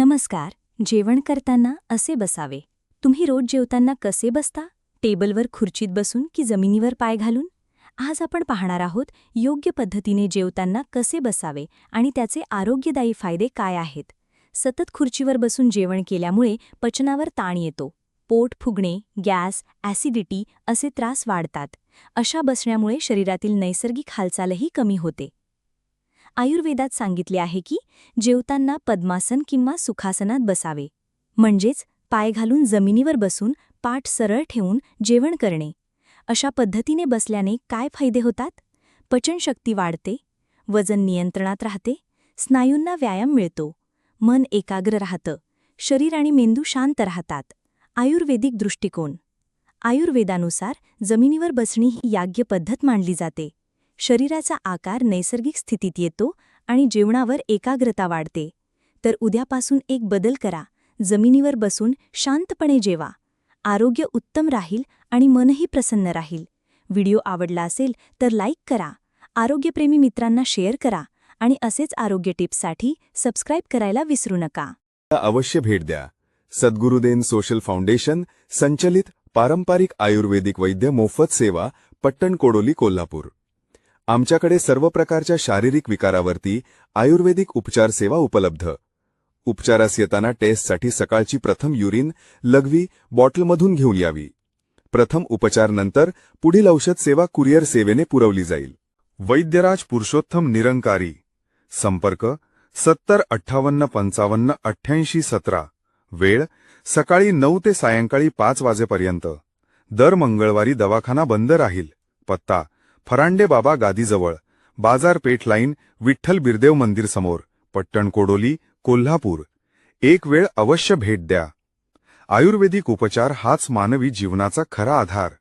नमस्कार. जेवण करताना असे बसावे. तुम्ही रोज जेवताना कसे बसता? टेबलवर खुर्चीत बसून की जमिनीवर पाय घालून? आज आपण पाहणार आहोत योग्य पद्धतीने जेवताना कसे बसावे आणि त्याचे आरोग्यदायी फायदे काय आहेत. सतत खुर्चीवर बसून जेवण केल्यामुळे पचनावर ताण येतो. पोट फुगणे गॅस ॲसिडिटी असे त्रास वाढतात. अशा बसण्यामुळे शरीरातील नैसर्गिक हालचालही कमी होते. आयुर्वेदात सांगितले आहे की जेवताना पद्मासन किंवा सुखासनात बसावे. म्हणजेच पाय घालून जमिनीवर बसून पाठ सरळ ठेवून जेवण करणे. अशा पद्धतीने बसल्याने काय फायदे होतात? पचनशक्ती वाढते वजन नियंत्रणात राहते स्नायूंना व्यायाम मिळतो मन एकाग्र राहतं शरीर आणि मेंदू शांत राहतात. आयुर्वेदिक दृष्टिकोन. आयुर्वेदानुसार जमिनीवर बसणी ही याज्ञ पद्धत मानली जाते. शरीराचा आकार नैसर्गिक स्थितीत येतो आणि जेवणावर एकाग्रता वाढते. तर उद्यापासून एक बदल करा. जमिनीवर बसून शांतपणे जेवा. आरोग्य उत्तम राहील आणि मनही प्रसन्न राहील. व्हिडिओ आवडला असेल तर लाईक करा. आरोग्यप्रेमी मित्रांना शेअर करा आणि असेच आरोग्य टिप्ससाठी सबस्क्राईब करायला विसरू नका. अवश्य भेट द्या. सद्गुरुदेन सोशल फाउंडेशन संचलित पारंपरिक आयुर्वेदिक वैद्य मोफत सेवा पट्टण कोडोली कोल्हापूर. आमच्याकडे सर्व प्रकारच्या शारीरिक विकारावरती आयुर्वेदिक उपचार सेवा उपलब्ध. उपचारास येताना टेस्टसाठी सकाळची प्रथम युरिन लघवी बॉटलमधून घेऊन यावी. प्रथम उपचार नंतर पुढील औषध सेवा कुरिअर सेवेने पुरवली जाईल. वैद्यराज पुरुषोत्तम निरंकारी. संपर्क सत्तर अठ्ठावन्न पंचावन्न अठ्ठ्याऐंशी सतरा. वेळ सकाळी नऊ ते सायंकाळी पाच वाजेपर्यंत. दर मंगळवारी दवाखाना बंद राहील. पत्ता फरांडे बाबा गादीजवळ बाजारपेठ लाईन विठ्ठल बिरदेव मंदिर समोर पट्टण कोडोली कोल्हापूर. एक वेळ अवश्य भेट द्या. आयुर्वेदिक उपचार हाच मानवी जीवनाचा खरा आधार.